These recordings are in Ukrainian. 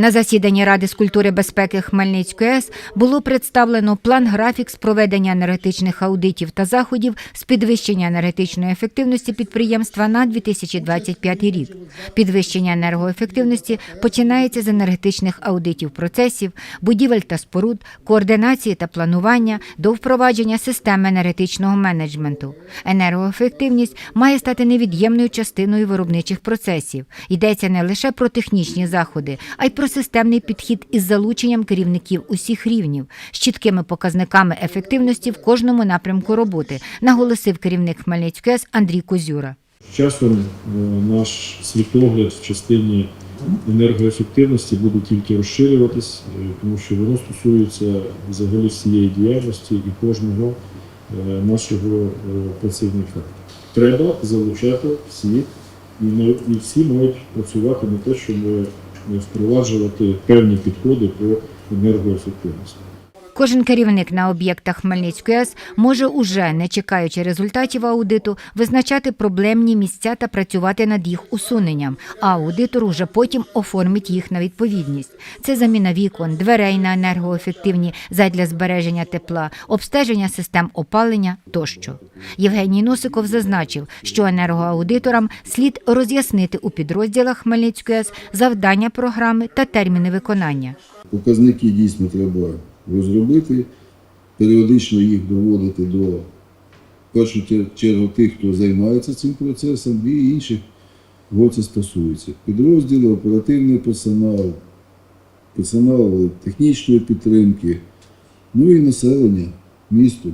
На засіданні Ради з культури безпеки Хмельницької АЕС було представлено план графік з проведення енергетичних аудитів та заходів з підвищення енергетичної ефективності підприємства на 2025 рік. Підвищення енергоефективності починається з енергетичних аудитів процесів, будівель та споруд, координації та планування до впровадження системи енергетичного менеджменту. Енергоефективність має стати невід'ємною частиною виробничих процесів. Йдеться не лише про технічні заходи, а й про системний підхід із залученням керівників усіх рівнів з чіткими показниками ефективності в кожному напрямку роботи, наголосив керівник Хмельницької АЕС Андрій Козюра. Часом е, наш світогляд в частині енергоефективності буде тільки розширюватись, е, тому що воно стосується взагалі всієї діяльності і кожного е, нашого працівника. Треба залучати всіх, і всі мають працювати на те, щоб впроваджувати певні підходи по енергоефективності. Кожен керівник на об'єктах Хмельницької АЕС може уже, не чекаючи результатів аудиту, визначати проблемні місця та працювати над їх усуненням, а аудитор уже потім оформить їх на відповідність. Це заміна вікон, дверей на енергоефективні задля збереження тепла, обстеження систем опалення тощо. Євгеній Носиков зазначив, що енергоаудиторам слід роз'яснити у підрозділах Хмельницької АЕС завдання програми та терміни виконання. Показники дійсно треба розробити, періодично їх доводити до першу чергу тих, хто займається цим процесом, і інших, кого це стосується. Підрозділи, оперативний персонал, персонал технічної підтримки, ну і населення, місто.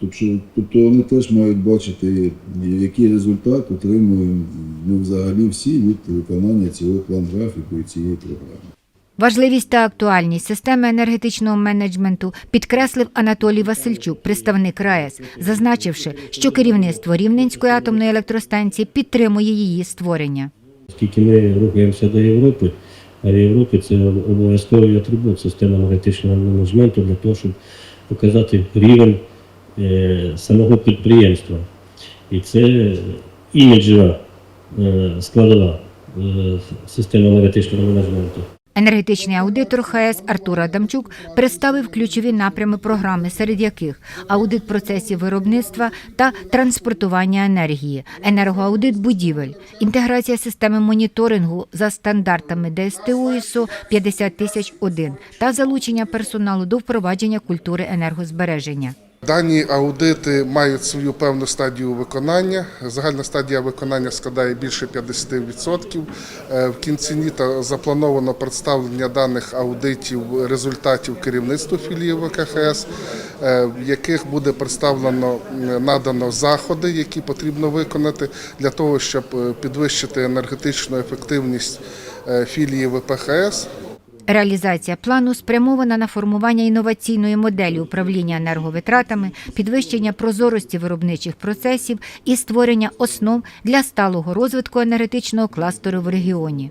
Тобто, тобто вони теж мають бачити, який результат отримуємо ми взагалі всі від виконання цього план графіку і цієї програми. Важливість та актуальність системи енергетичного менеджменту підкреслив Анатолій Васильчук, представник РаЕС, зазначивши, що керівництво Рівненської атомної електростанції підтримує її створення. Оскільки ми рухаємося до Європи, а Європі це обов'язковий атрибут системи енергетичного менеджменту для того, щоб показати рівень е, самого підприємства. І це іміджева е, складова е, системи енергетичного менеджменту. Енергетичний аудитор ХС Артур Адамчук представив ключові напрями програми, серед яких аудит процесів виробництва та транспортування енергії, енергоаудит будівель, інтеграція системи моніторингу за стандартами ДСТУ ІСО 50001 та залучення персоналу до впровадження культури енергозбереження. Дані аудити мають свою певну стадію виконання. Загальна стадія виконання складає більше 50%. Е, В кінці літа заплановано представлення даних аудитів результатів керівництву філії ВКХС, е, в яких буде представлено надано заходи, які потрібно виконати для того, щоб е, підвищити енергетичну ефективність філії ВПХС. Реалізація плану спрямована на формування інноваційної моделі управління енерговитратами, підвищення прозорості виробничих процесів і створення основ для сталого розвитку енергетичного кластеру в регіоні.